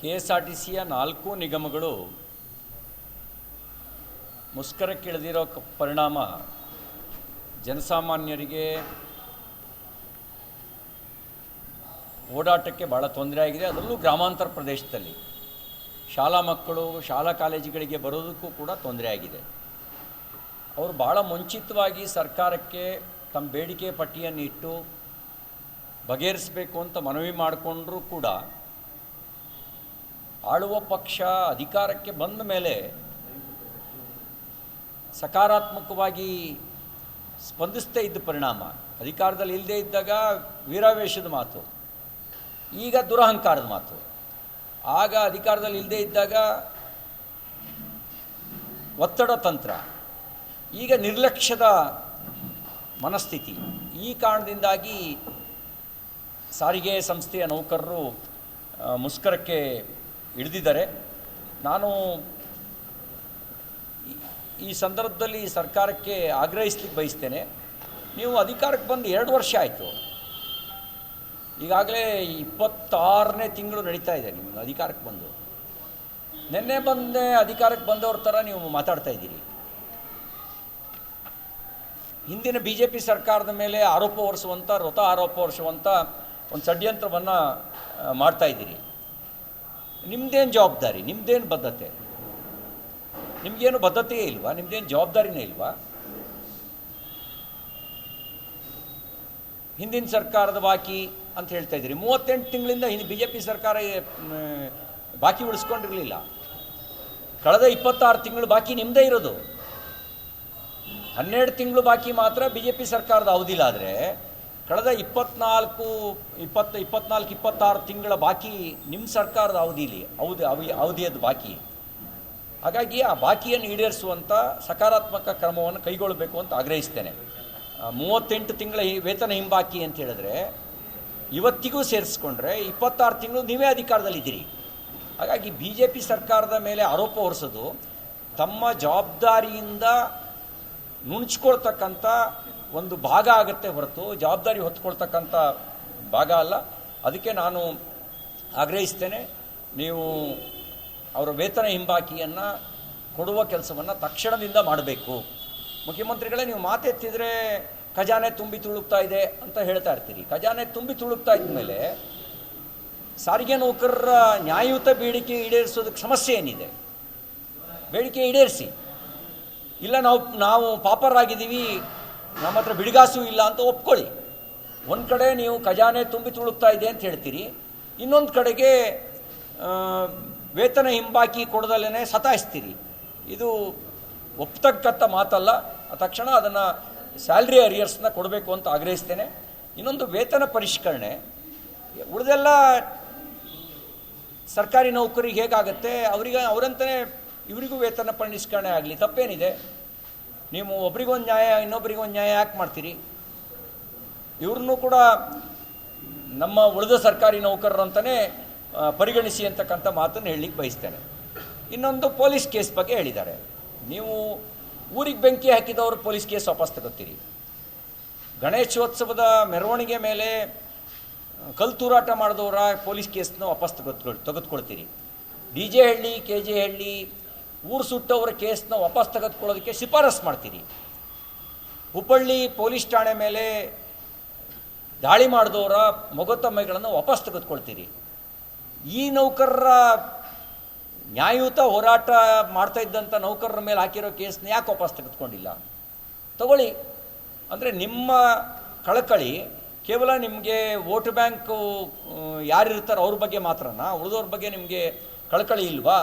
K S R T ಸಿಯ ನಾಲ್ಕು ನಿಗಮಗಳು ಮುಷ್ಕರಕ್ಕಿಳಿದಿರೋ ಪರಿಣಾಮ ಜನಸಾಮಾನ್ಯರಿಗೆ ಓಡಾಟಕ್ಕೆ ಭಾಳ ತೊಂದರೆ ಆಗಿದೆ. ಅದರಲ್ಲೂ ಗ್ರಾಮಾಂತರ ಪ್ರದೇಶದಲ್ಲಿ ಶಾಲಾ ಮಕ್ಕಳು ಶಾಲಾ ಕಾಲೇಜುಗಳಿಗೆ ಬರೋದಕ್ಕೂ ಕೂಡ ತೊಂದರೆ ಆಗಿದೆ. ಅವರು ಭಾಳ ಮುಂಚಿತವಾಗಿ ಸರ್ಕಾರಕ್ಕೆ ತಮ್ಮ ಬೇಡಿಕೆ ಪಟ್ಟಿಯನ್ನು ಇಟ್ಟು ಬಗೆಹರಿಸಬೇಕು ಅಂತ ಮನವಿ ಮಾಡಿಕೊಂಡ್ರೂ ಕೂಡ ಆಳುವ ಪಕ್ಷ ಅಧಿಕಾರಕ್ಕೆ ಬಂದ ಮೇಲೆ ಸಕಾರಾತ್ಮಕವಾಗಿ ಸ್ಪಂದಿಸ್ತೇ ಇದ್ದ ಪರಿಣಾಮ. ಅಧಿಕಾರದಲ್ಲಿ ಇಲ್ಲದೇ ಇದ್ದಾಗ ವೀರಾವೇಶದ ಮಾತು. ಈಗ ದುರಹಂಕಾರದ ಮಾತು. ಆಗ ಅಧಿಕಾರದಲ್ಲಿ ಇಲ್ಲದೇ ಇದ್ದಾಗ ಒತ್ತಡ ತಂತ್ರ. ಈಗ ನಿರ್ಲಕ್ಷ್ಯದ ಮನಸ್ಥಿತಿ. ಈ ಕಾರಣದಿಂದಾಗಿ ಸಾರಿಗೆ ಸಂಸ್ಥೆಯ ನೌಕರರು ಮುಷ್ಕರಕ್ಕೆ ಇಳಿದಿದ್ದಾರೆ ನಾನು ಈ- ಸಂದರ್ಭದಲ್ಲಿ ಸರ್ಕಾರಕ್ಕೆ ಆಗ್ರಹಿಸ್ಲಿಕ್ಕೆ ಬಯಸ್ತೇನೆ. ನೀವು ಅಧಿಕಾರಕ್ಕೆ ಬಂದು ಎರಡು ವರ್ಷ ಆಯಿತು. ಈಗಾಗಲೇ ಇಪ್ಪತ್ತಾರನೇ ತಿಂಗಳು ನಡೀತಾ ಇದೆ ನಿಮ್ಗೆ ಅಧಿಕಾರಕ್ಕೆ ಬಂದು. ನಿನ್ನೆ ಬಂದೆ, ಅಧಿಕಾರಕ್ಕೆ ಬಂದವ್ರ ಥರ ನೀವು ಮಾತಾಡ್ತಾ ಇದ್ದೀರಿ. ಹಿಂದಿನ ಬಿ ಜೆ ಪಿ ಸರ್ಕಾರದ ಮೇಲೆ ಆರೋಪ ಹೊರಿಸುವಂಥ ವೃತ ಆರೋಪ ಹೊರಿಸುವಂಥ ಒಂದು ಷಡ್ಯಂತ್ರವನ್ನು ಮಾಡ್ತಾ ಇದ್ದೀರಿ. ನಿಮ್ಮದೇನು ಜವಾಬ್ದಾರಿ? ನಿಮ್ಮದೇನು ಬದ್ಧತೆ? ನಿಮಗೇನು ಬದ್ಧತೆಯೇ ಇಲ್ವಾ? ನಿಮ್ಮದೇನು ಜವಾಬ್ದಾರಿನೇ ಇಲ್ವಾ? ಹಿಂದಿನ ಸರ್ಕಾರದ ಬಾಕಿ ಅಂತ ಹೇಳ್ತಾ ಇದ್ದೀರಿ. ಮೂವತ್ತೆಂಟು ತಿಂಗಳಿಂದ ಹಿಂದೆ ಬಿ ಜೆ ಪಿ ಸರ್ಕಾರ ಬಾಕಿ ಉಳಿಸ್ಕೊಂಡಿರಲಿಲ್ಲ. ಕಳೆದ ಇಪ್ಪತ್ತಾರು ತಿಂಗಳು ಬಾಕಿ ನಿಮ್ಮದೇ ಇರೋದು. ಹನ್ನೆರಡು ತಿಂಗಳು ಬಾಕಿ ಮಾತ್ರ ಬಿ ಜೆ ಪಿ ಸರ್ಕಾರದ ಅವಧಿಲ್ಲ ಆದರೆ ಕಳೆದ ಇಪ್ಪತ್ನಾಲ್ಕು, ಇಪ್ಪತ್ತು, ಇಪ್ಪತ್ನಾಲ್ಕು, ಇಪ್ಪತ್ತಾರು ತಿಂಗಳ ಬಾಕಿ ನಿಮ್ಮ ಸರ್ಕಾರದ ಅವಧಿಲಿ, ಅವಧಿ ಅವಿ ಅವಧಿಯದ್ದು ಬಾಕಿ. ಹಾಗಾಗಿ ಆ ಬಾಕಿಯನ್ನು ಈಡೇರಿಸುವಂಥ ಸಕಾರಾತ್ಮಕ ಕ್ರಮವನ್ನು ಕೈಗೊಳ್ಳಬೇಕು ಅಂತ ಆಗ್ರಹಿಸ್ತೇನೆ. ಮೂವತ್ತೆಂಟು ತಿಂಗಳ ವೇತನ ಹಿಂಬಾಕಿ ಅಂತ ಹೇಳಿದ್ರೆ, ಇವತ್ತಿಗೂ ಸೇರಿಸ್ಕೊಂಡ್ರೆ ಇಪ್ಪತ್ತಾರು ತಿಂಗಳು ನೀವೇ ಅಧಿಕಾರದಲ್ಲಿದ್ದೀರಿ ಹಾಗಾಗಿ ಬಿ ಜೆ ಪಿ ಸರ್ಕಾರದ ಮೇಲೆ ಆರೋಪ ಹೊರಿಸೋದು ತಮ್ಮ ಜವಾಬ್ದಾರಿಯಿಂದ ನುಣುಚ್ಕೊಳ್ತಕ್ಕಂಥ ಒಂದು ಭಾಗ ಆಗುತ್ತೆ ಹೊರತು, ಜವಾಬ್ದಾರಿ ಹೊತ್ಕೊಳ್ತಕ್ಕಂಥ ಭಾಗ ಅಲ್ಲ. ಅದಕ್ಕೆ ನಾನು ಆಗ್ರಹಿಸ್ತೇನೆ, ನೀವು ಅವರ ವೇತನ ಹಿಂಬಾಕಿಯನ್ನು ಕೊಡುವ ಕೆಲಸವನ್ನು ತಕ್ಷಣದಿಂದ ಮಾಡಬೇಕು. ಮುಖ್ಯಮಂತ್ರಿಗಳೇ, ನೀವು ಮಾತೆತ್ತಿದ್ರೆ ಖಜಾನೆ ತುಂಬಿ ತುಳುಕ್ತಾ ಇದೆ ಅಂತ ಹೇಳ್ತಾ ಇರ್ತೀರಿ. ಖಜಾನೆ ತುಂಬಿ ತುಳುಕ್ತಾ ಇದ್ಮೇಲೆ ಸಾರಿಗೆ ನೌಕರರ ನ್ಯಾಯಯುತ ಬೇಡಿಕೆ ಈಡೇರಿಸೋದಕ್ಕೆ ಸಮಸ್ಯೆ ಏನಿದೆ? ಬೇಡಿಕೆ ಈಡೇರಿಸಿ. ಇಲ್ಲ, ನಾವು ನಾವು ಪಾಪರಾಗಿದ್ದೀವಿ ನಮ್ಮ ಹತ್ರ ಬಿಡಿಗಾಸು ಇಲ್ಲ ಅಂತ ಒಪ್ಕೊಳ್ಳಿ. ಒಂದು ಕಡೆ ನೀವು ಖಜಾನೆ ತುಂಬಿ ತುಳುಕ್ತಾ ಇದೆ ಅಂತ ಹೇಳ್ತೀರಿ. ಇನ್ನೊಂದು ಕಡೆಗೆ ವೇತನ ಹಿಂಬಾಕಿ ಕೊಡದಲ್ಲೇ ಸತಾಯಿಸ್ತೀರಿ. ಇದು ಒಪ್ತಕ್ಕಂಥ ಮಾತಲ್ಲ. ತಕ್ಷಣ ಅದನ್ನು ಸ್ಯಾಲ್ರಿ ಅರಿಯರ್ಸ್ನ ಕೊಡಬೇಕು ಅಂತ ಆಗ್ರಹಿಸ್ತೇನೆ. ಇನ್ನೊಂದು ವೇತನ ಪರಿಷ್ಕರಣೆ. ಉಳಿದೆಲ್ಲ ಸರ್ಕಾರಿ ನೌಕರಿಗೆ ಹೇಗಾಗುತ್ತೆ? ಅವರಿಗೆ ಅವರಂತಲೇ ಇವರಿಗೂ ವೇತನ ಪರಿಷ್ಕರಣೆ ಆಗಲಿ. ತಪ್ಪೇನಿದೆ. ನೀವು ಒಬ್ರಿಗೊಂದು ನ್ಯಾಯ, ಇನ್ನೊಬ್ರಿಗೊಂದು ನ್ಯಾಯ ಯಾಕೆ ಮಾಡ್ತೀರಿ? ಇವ್ರನ್ನೂ ಕೂಡ ನಮ್ಮ ಉಳಿದ ಸರ್ಕಾರಿ ನೌಕರರು ಅಂತಲೇ ಪರಿಗಣಿಸಿ ಅಂತಕ್ಕಂಥ ಮಾತನ್ನು ಹೇಳಲಿಕ್ಕೆ ಬಯಸ್ತೇನೆ. ಇನ್ನೊಂದು ಪೊಲೀಸ್ ಕೇಸ್ ಬಗ್ಗೆ ಹೇಳಿದ್ದಾರೆ. ನೀವು ಊರಿಗೆ ಬೆಂಕಿ ಹಾಕಿದವರು ಪೊಲೀಸ್ ಕೇಸ್ ವಾಪಸ್ ತಗೋತೀರಿ. ಗಣೇಶೋತ್ಸವದ ಮೆರವಣಿಗೆ ಮೇಲೆ ಕಲ್ ತೂರಾಟ ಮಾಡಿದವರ ಪೊಲೀಸ್ ಕೇಸ್ನ ವಾಪಸ್ ತೆಗೆದುಕೊಳ್ ತೆಗೆದುಕೊಳ್ತೀರಿ. D J Halli, K J Halli ಊರು ಸುಟ್ಟವರ ಕೇಸನ್ನ ವಾಪಸ್ ತೆಗೆದುಕೊಳ್ಳೋದಕ್ಕೆ ಶಿಫಾರಸ್ ಮಾಡ್ತೀರಿ. ಹುಬ್ಬಳ್ಳಿ ಪೊಲೀಸ್ ಠಾಣೆ ಮೇಲೆ ದಾಳಿ ಮಾಡಿದವರ ಮೊಗತಮ್ಮೆಗಳನ್ನು ವಾಪಸ್ ತೆಗೆದುಕೊಳ್ತೀರಿ. ಈ ನೌಕರರ ನ್ಯಾಯಯುತ ಹೋರಾಟ ಮಾಡ್ತಾ ಇದ್ದಂಥ ನೌಕರರ ಮೇಲೆ ಹಾಕಿರೋ ಕೇಸನ್ನ ಯಾಕೆ ವಾಪಸ್ ತೆಗೆದುಕೊಂಡಿಲ್ಲ? ತಗೊಳ್ಳಿ. ಅಂದರೆ ನಿಮ್ಮ ಕಳಕಳಿ ಕೇವಲ ನಿಮಗೆ ವೋಟ್ ಬ್ಯಾಂಕು ಯಾರಿರ್ತಾರೋ ಅವ್ರ ಬಗ್ಗೆ ಮಾತ್ರನಾ? ಉಳಿದವ್ರ ಬಗ್ಗೆ ನಿಮಗೆ ಕಳಕಳಿ ಇಲ್ವಾ?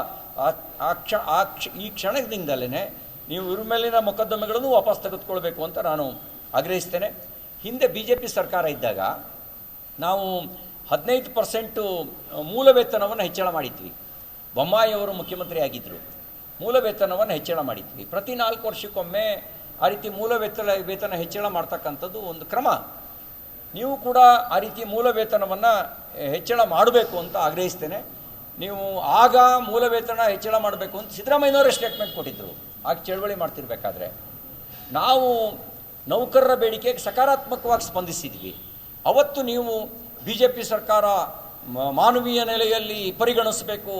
ಆ- ಕ್ಷ, ಆ ಕ್ಷ, ಈ ಕ್ಷಣದಿಂದಲೇ ನೀವು ಇವ್ರ ಮೇಲಿನ ಮೊಕದ್ದಮೆಗಳನ್ನು ವಾಪಸ್ ತೆಗೆದುಕೊಳ್ಬೇಕು ಅಂತ ನಾನು ಆಗ್ರಹಿಸ್ತೇನೆ. ಹಿಂದೆ ಬಿ ಜೆ ಪಿ ಸರ್ಕಾರ ಇದ್ದಾಗ ನಾವು ಹದಿನೈದು ಪರ್ಸೆಂಟು ಮೂಲ ವೇತನವನ್ನು ಹೆಚ್ಚಳ ಮಾಡಿದ್ವಿ. ಬೊಮ್ಮಾಯಿಯವರು ಮುಖ್ಯಮಂತ್ರಿ ಆಗಿದ್ದರು ಮೂಲ ವೇತನವನ್ನು ಹೆಚ್ಚಳ ಮಾಡಿದ್ವಿ. ಪ್ರತಿ ನಾಲ್ಕು ವರ್ಷಕ್ಕೊಮ್ಮೆ ಆ ರೀತಿ ಮೂಲ ವೇತನ ವೇತನ ಹೆಚ್ಚಳ ಮಾಡ್ತಕ್ಕಂಥದ್ದು ಒಂದು ಕ್ರಮ. ನೀವು ಕೂಡ ಆ ರೀತಿ ಮೂಲ ವೇತನವನ್ನು ಹೆಚ್ಚಳ ಮಾಡಬೇಕು ಅಂತ ಆಗ್ರಹಿಸ್ತೇನೆ. ನೀವು ಆಗ ಮೂಲ ವೇತನ ಹೆಚ್ಚಳ ಮಾಡಬೇಕು ಅಂತ ಸಿದ್ದರಾಮಯ್ಯನವರೇ ಸ್ಟೇಟ್ಮೆಂಟ್ ಕೊಟ್ಟಿದ್ದರು ಆಗ ಚಳವಳಿ ಮಾಡ್ತಿರ್ಬೇಕಾದ್ರೆ. ನಾವು ನೌಕರರ ಬೇಡಿಕೆಗೆ ಸಕಾರಾತ್ಮಕವಾಗಿ ಸ್ಪಂದಿಸಿದ್ವಿ. ಅವತ್ತು ನೀವು ಬಿ ಜೆ ಪಿ ಸರ್ಕಾರ ಮಾನವೀಯ ನೆಲೆಯಲ್ಲಿ ಪರಿಗಣಿಸಬೇಕು.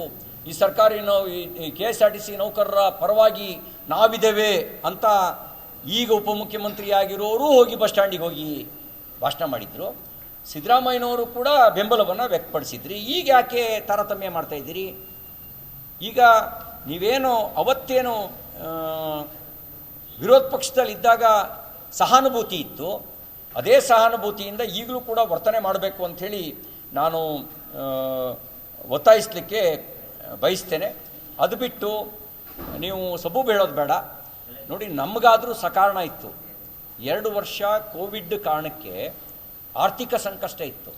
ಈ ಸರ್ಕಾರಿ ಈ K S R T C ನೌಕರರ ಪರವಾಗಿ ನಾವಿದ್ದೇವೆ ಅಂತ ಈಗ ಉಪಮುಖ್ಯಮಂತ್ರಿಯಾಗಿರೋರು ಹೋಗಿ ಬಸ್ ಸ್ಟ್ಯಾಂಡಿಗೆ ಹೋಗಿ ಭಾಷಣ ಮಾಡಿದರು. ಸಿದ್ದರಾಮಯ್ಯನವರು ಕೂಡ ಬೆಂಬಲವನ್ನು ವ್ಯಕ್ತಪಡಿಸಿದ್ರಿ. ಈಗ ಯಾಕೆ ತಾರತಮ್ಯ ಮಾಡ್ತಾ ಇದ್ದೀರಿ? ಈಗ ನೀವೇನು ಅವತ್ತೇನು ವಿರೋಧ ಪಕ್ಷದಲ್ಲಿದ್ದಾಗ ಸಹಾನುಭೂತಿ ಇತ್ತು. ಅದೇ ಸಹಾನುಭೂತಿಯಿಂದ ಈಗಲೂ ಕೂಡ ವರ್ತನೆ ಮಾಡಬೇಕು ಅಂಥೇಳಿ ನಾನು ಒತ್ತಾಯಿಸಲಿಕ್ಕೆ ಬಯಸ್ತೇನೆ. ಅದು ಬಿಟ್ಟು ನೀವು ಸಬು ಹೇಳೋದು ಬೇಡ. ನೋಡಿ, ನಮಗಾದರೂ ಸಕಾರಣ ಇತ್ತು. ಎರಡು ವರ್ಷ ಕೋವಿಡ್ ಕಾರಣಕ್ಕೆ ಆರ್ಥಿಕ ಸಂಕಷ್ಟ ಇತ್ತು.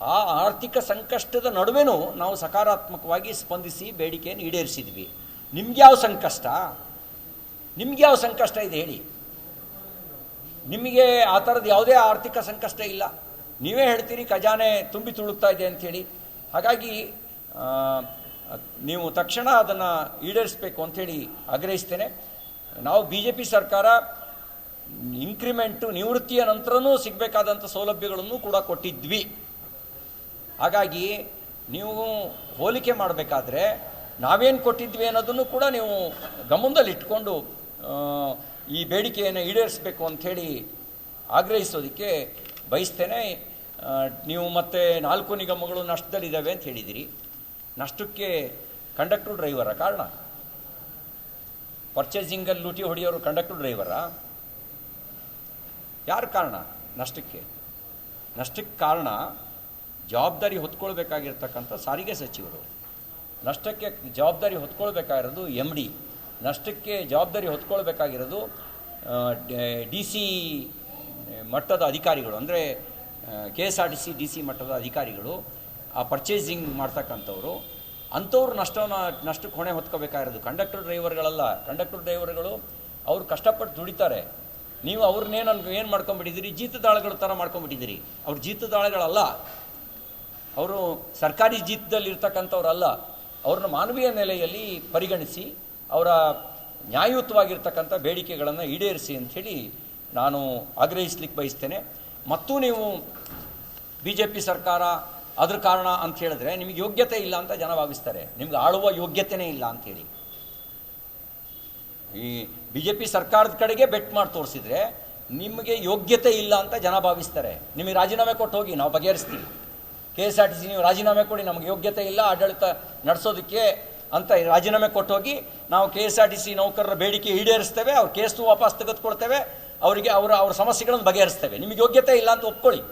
ಆ ಆರ್ಥಿಕ ಸಂಕಷ್ಟದ ನಡುವೆನೂ ನಾವು ಸಕಾರಾತ್ಮಕವಾಗಿ ಸ್ಪಂದಿಸಿ ಬೇಡಿಕೆಯನ್ನು ಈಡೇರಿಸಿದ್ವಿ. ನಿಮ್ಗೆ ಯಾವ ಸಂಕಷ್ಟ? ನಿಮ್ಗೆ ಯಾವ ಸಂಕಷ್ಟ ಇದೆ ಹೇಳಿ. ನಿಮಗೆ ಆ ಥರದ್ದು ಯಾವುದೇ ಆರ್ಥಿಕ ಸಂಕಷ್ಟ ಇಲ್ಲ. ನೀವೇ ಹೇಳ್ತೀರಿ ಖಜಾನೆ ತುಂಬಿ ತುಳುಕ್ತಾ ಇದೆ ಅಂಥೇಳಿ ಹಾಗಾಗಿ ನೀವು ತಕ್ಷಣ ಅದನ್ನು ಈಡೇರಿಸಬೇಕು ಅಂಥೇಳಿ ಆಗ್ರಹಿಸ್ತೇನೆ. ನಾವು ಬಿ ಜೆ ಪಿ ಸರ್ಕಾರ ಇನ್ಕ್ರಿಮೆಂಟು ನಿವೃತ್ತಿಯ ನಂತರನೂ ಸಿಗಬೇಕಾದಂಥ ಸೌಲಭ್ಯಗಳನ್ನು ಕೂಡ ಕೊಟ್ಟಿದ್ವಿ. ಹಾಗಾಗಿ ನೀವು ಹೋಲಿಕೆ ಮಾಡಬೇಕಾದ್ರೆ ನಾವೇನು ಕೊಟ್ಟಿದ್ವಿ ಅನ್ನೋದನ್ನು ಕೂಡ ನೀವು ಗಮನದಲ್ಲಿಟ್ಕೊಂಡು ಆ, ಈ ಬೇಡಿಕೆಯನ್ನು ಈಡೇರಿಸಬೇಕು ಅಂಥೇಳಿ ಆಗ್ರಹಿಸೋದಕ್ಕೆ ಬಯಸ್ತೇನೆ. ನೀವು ಮತ್ತೆ ನಾಲ್ಕು ನಿಗಮಗಳು ನಷ್ಟದಲ್ಲಿದ್ದಾವೆ ಅಂತ ಹೇಳಿದಿರಿ. ನಷ್ಟಕ್ಕೆ ಕಂಡಕ್ಟರ್ ಡ್ರೈವರ ಕಾರಣ? ಪರ್ಚೇಸಿಂಗಲ್ಲಿ ಲೂಟಿ ಹೊಡೆಯೋರು ಕಂಡಕ್ಟರ್ ಡ್ರೈವರಾ ಯಾರು ಕಾರಣ? ನಷ್ಟಕ್ಕೆ. ನಷ್ಟಕ್ಕೆ ಕಾರಣ ಜವಾಬ್ದಾರಿ ಹೊತ್ಕೊಳ್ಬೇಕಾಗಿರ್ತಕ್ಕಂಥ ಸಾರಿಗೆ ಸಚಿವರು. ನಷ್ಟಕ್ಕೆ ಜವಾಬ್ದಾರಿ ಹೊತ್ಕೊಳ್ಬೇಕಾಗಿರೋದು ಎಂ ಡಿ ನಷ್ಟಕ್ಕೆ ಜವಾಬ್ದಾರಿ ಹೊತ್ಕೊಳ್ಬೇಕಾಗಿರೋದು ಡಿ ಸಿ ಮಟ್ಟದ ಅಧಿಕಾರಿಗಳು, ಅಂದರೆ K S R T C, D C ಮಟ್ಟದ ಅಧಿಕಾರಿಗಳು, ಆ ಪರ್ಚೇಸಿಂಗ್ ಮಾಡ್ತಕ್ಕಂಥವ್ರು, ಅಂಥವ್ರು ನಷ್ಟವನ್ನು, ನಷ್ಟಕ್ಕೆ ಹೊಣೆ ಹೊತ್ಕೋಬೇಕಾಗಿರೋದು ಕಂಡಕ್ಟರ್ ಡ್ರೈವರ್ಗಳಲ್ಲ ಕಂಡಕ್ಟರ್ ಡ್ರೈವರ್ಗಳು ಅವರು ಕಷ್ಟಪಟ್ಟು ದುಡಿತಾರೆ. ನೀವು ಅವ್ರನ್ನೇನು ಏನು ಮಾಡ್ಕೊಂಬಿಟ್ಟಿದ್ದೀರಿ? ಜೀತದಾಳಗಳ ಥರ ಮಾಡ್ಕೊಂಬಿಟ್ಟಿದ್ದೀರಿ. ಅವ್ರು ಜೀತದಾಳಗಳಲ್ಲ. ಅವರು ಸರ್ಕಾರಿ ಜೀತದಲ್ಲಿ ಇರ್ತಕ್ಕಂಥವ್ರಲ್ಲ ಅವ್ರನ್ನ ಮಾನವೀಯ ನೆಲೆಯಲ್ಲಿ ಪರಿಗಣಿಸಿ ಅವರ ನ್ಯಾಯಯುತವಾಗಿರ್ತಕ್ಕಂಥ ಬೇಡಿಕೆಗಳನ್ನು ಈಡೇರಿಸಿ ಅಂಥೇಳಿ ನಾನು ಆಗ್ರಹಿಸ್ಲಿಕ್ಕೆ ಬಯಸ್ತೇನೆ. ಮತ್ತು ನೀವು ಬಿ ಜೆ ಪಿ ಸರ್ಕಾರ ಅದ್ರ ಕಾರಣ ಅಂತ ಹೇಳಿದ್ರೆ ನಿಮಗೆ ಯೋಗ್ಯತೆ ಇಲ್ಲ ಅಂತ ಜನ ಭಾವಿಸ್ತಾರೆ. ನಿಮ್ಗೆ ಆಳುವ ಯೋಗ್ಯತೆನೇ ಇಲ್ಲ ಅಂಥೇಳಿ. ಈ ಬಿ ಜೆ ಪಿ ಸರ್ಕಾರದ ಕಡೆಗೆ ಬೆಟ್ ಮಾಡಿ ತೋರಿಸಿದ್ರೆ ನಿಮಗೆ ಯೋಗ್ಯತೆ ಇಲ್ಲ ಅಂತ ಜನ ಭಾವಿಸ್ತಾರೆ. ನಿಮಗೆ ರಾಜೀನಾಮೆ ಕೊಟ್ಟು ಹೋಗಿ, ನಾವು ಬಗೆಹರಿಸ್ತೀವಿ. K S R T C ನೀವು ರಾಜೀನಾಮೆ ಕೊಡಿ, ನಮಗೆ ಯೋಗ್ಯತೆ ಇಲ್ಲ, ಆಡಳಿತ ನಡೆಸೋದಕ್ಕೆ ಅಂತ ರಾಜೀನಾಮೆ ಕೊಟ್ಟು ಹೋಗಿ, ನಾವು K S R T C ನೌಕರರ ಬೇಡಿಕೆ ಈಡೇರಿಸ್ತೇವೆ, ಅವ್ರ ಕೇಸು ವಾಪಸ್ ತೆಗೆದುಕೊಡ್ತೇವೆ ಅವರಿಗೆ ಅವರ, ಅವ್ರ ಸಮಸ್ಯೆಗಳನ್ನು ಬಗೆಹರಿಸ್ತೇವೆ. ನಿಮಗೆ ಯೋಗ್ಯತೆ ಇಲ್ಲ ಅಂತ ಒಪ್ಕೊಳ್ಳಿ.